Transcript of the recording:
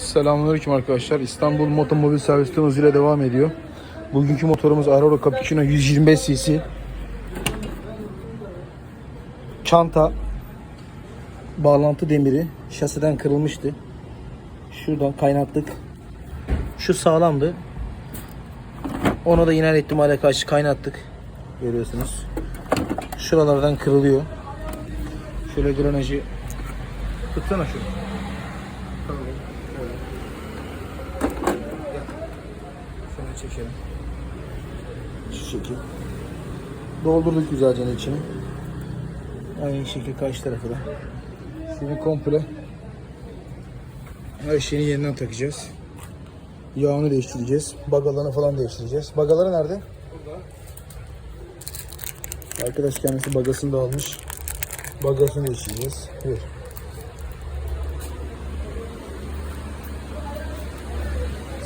Selamünaleyküm arkadaşlar. İstanbul Motomobil Servisten hızıyla devam ediyor. Bugünkü motorumuz Aurora Cappuccino 125 cc. Çanta bağlantı demiri şasiden kırılmıştı. Şuradan kaynattık. Şu sağlamdı. Onu da iner ihtimale karşı kaynattık. Görüyorsunuz. Şuralardan kırılıyor. Şöyle granajı tutsana şunu. Şöyle çekelim. Şu şekil. Doldurduk güzelce içini. Aynı şekil karşı tarafı da. Şimdi komple her şeyini yeniden takacağız. Yağını değiştireceğiz. Bagalarını falan değiştireceğiz. Bagaları nerede? Burada. Arkadaş kendisi bagasını da almış. Bagasını değiştireceğiz. Buyur.